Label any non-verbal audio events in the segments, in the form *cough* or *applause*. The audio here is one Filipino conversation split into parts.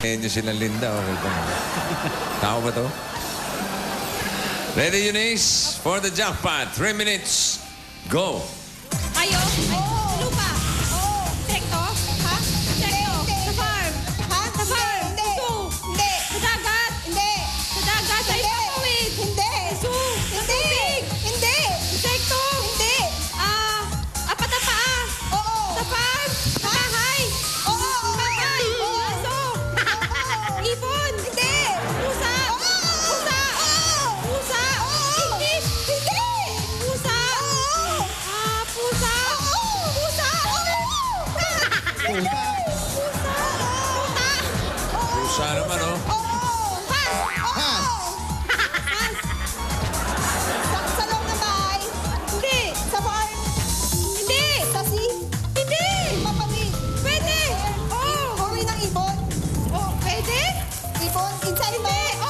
nyo sila Linda. Okay pa. Tao ba to? Ready, Eunice? For the jackpot. Three minutes. Go. Kayo? Ay, Ibon. Inside Hindi! Oo! Paru-paro.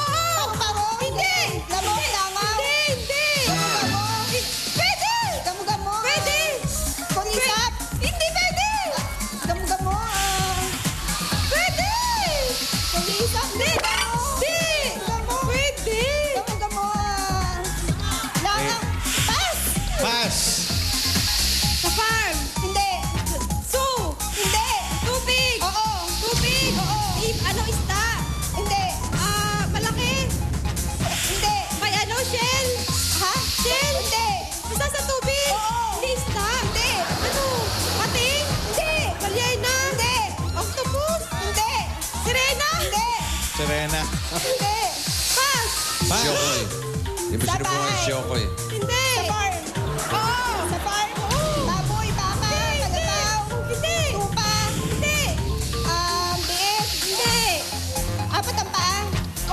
Serena. Hindi. Pass! Pass. Siyokoy. Di ba Sa sino po ang bahay. siyokoy? Hindi! Sa farm. Oo! Sa farm. Oo. Baboy, baka, kalabaw. Hindi! Tupa. Hindi! Um, biik. Hindi! Apat ang paa.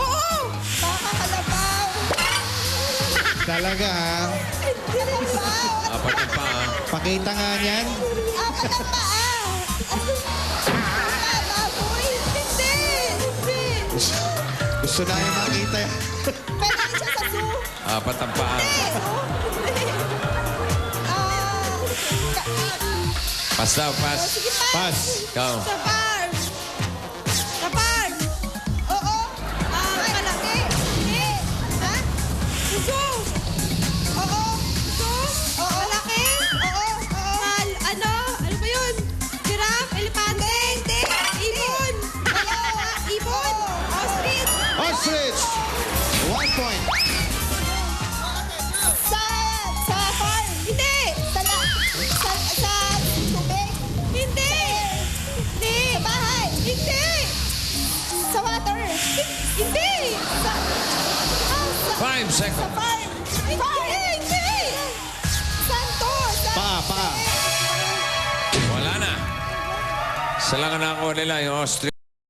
Oo! Baka, kalabaw. Talaga ha. Kalabaw. Apat ang paa. Pakita nga niyan. Apat ang paa. *laughs* Hindi! Gusto namin makita. Pwede siya sa zoo. Apat ang paa. Ah, Pass daw, ah, pass. sige pa. Pass. Ikaw. Sa farm! Five seconds. farm. Farm. Hindi! Saan to? Sa, Paa, paa. Wala na. Sa lang na ako nila, yung ostrich.